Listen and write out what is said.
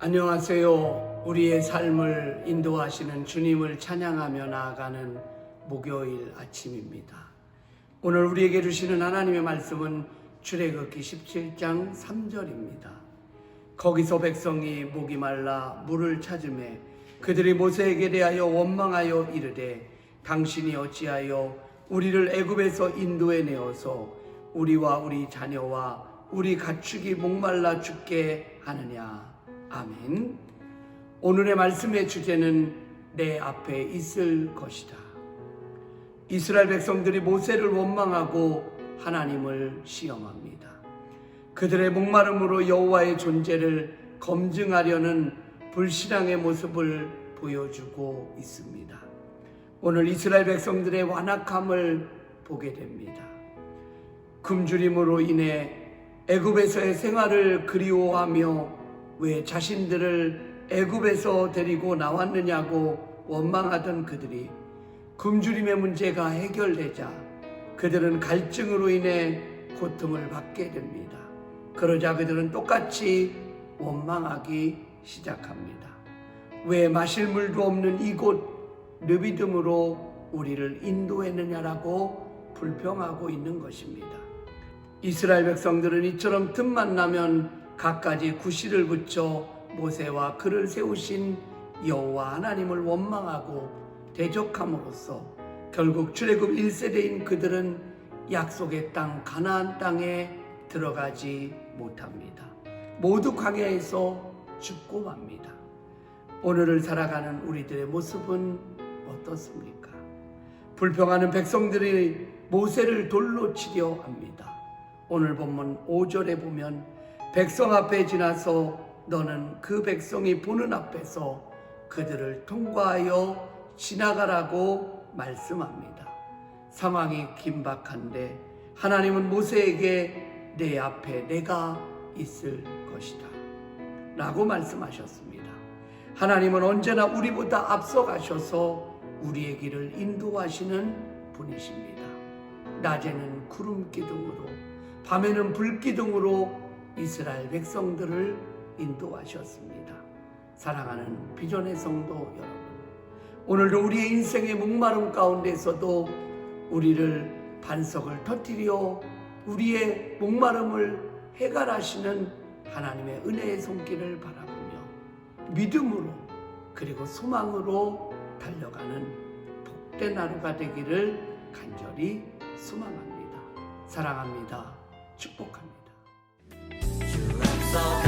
안녕하세요. 우리의 삶을 인도하시는 주님을 찬양하며 나아가는 목요일 아침입니다. 오늘 우리에게 주시는 하나님의 말씀은 출애굽기 17장 3절입니다. 거기서 백성이 목이 말라 물을 찾음에 그들이 모세에게 대하여 원망하여 이르되 당신이 어찌하여 우리를 애굽에서 인도해 내어서 우리와 우리 자녀와 우리 가축이 목말라 죽게 하느냐 아멘. 오늘의 말씀의 주제는 내 앞에 있을 것이다. 이스라엘 백성들이 모세를 원망하고 하나님을 시험합니다. 그들의 목마름으로 여호와의 존재를 검증하려는 불신앙의 모습을 보여주고 있습니다. 오늘 이스라엘 백성들의 완악함을 보게 됩니다. 굶주림으로 인해 애굽에서의 생활을 그리워하며 왜 자신들을 애굽에서 데리고 나왔느냐고 원망하던 그들이 굶주림의 문제가 해결되자 그들은 갈증으로 인해 고통을 받게 됩니다. 그러자 그들은 똑같이 원망하기 시작합니다. 왜 마실 물도 없는 이곳 르비듬으로 우리를 인도했느냐라고 불평하고 있는 것입니다. 이스라엘 백성들은 이처럼 틈만 나면 갖가지 구실을 붙여 모세와 그를 세우신 여호와 하나님을 원망하고 대적함으로써 결국 출애굽 1세대인 그들은 약속의 땅 가나안 땅에 들어가지 못합니다. 모두 광야에서 죽고 맙니다. 오늘을 살아가는 우리들의 모습은 어떻습니까? 불평하는 백성들이 모세를 돌로 치려 합니다. 오늘 본문 5절에 보면 백성 앞에 지나서 너는 그 백성이 보는 앞에서 그들을 통과하여 지나가라고 말씀합니다. 상황이 긴박한데 하나님은 모세에게 내 앞에 내가 있을 것이다. 라고 말씀하셨습니다. 하나님은 언제나 우리보다 앞서가셔서 우리의 길을 인도하시는 분이십니다. 낮에는 구름 기둥으로, 밤에는 불 기둥으로 이스라엘 백성들을 인도하셨습니다. 사랑하는 비전의 성도 여러분, 오늘도 우리의 인생의 목마름 가운데서도 우리를 반석을 터뜨려 우리의 목마름을 해결하시는 하나님의 은혜의 손길을 바라보며 믿음으로 그리고 소망으로 달려가는 복된 하루가 되기를 간절히 소망합니다. 사랑합니다. 축복합니다. 주 앞서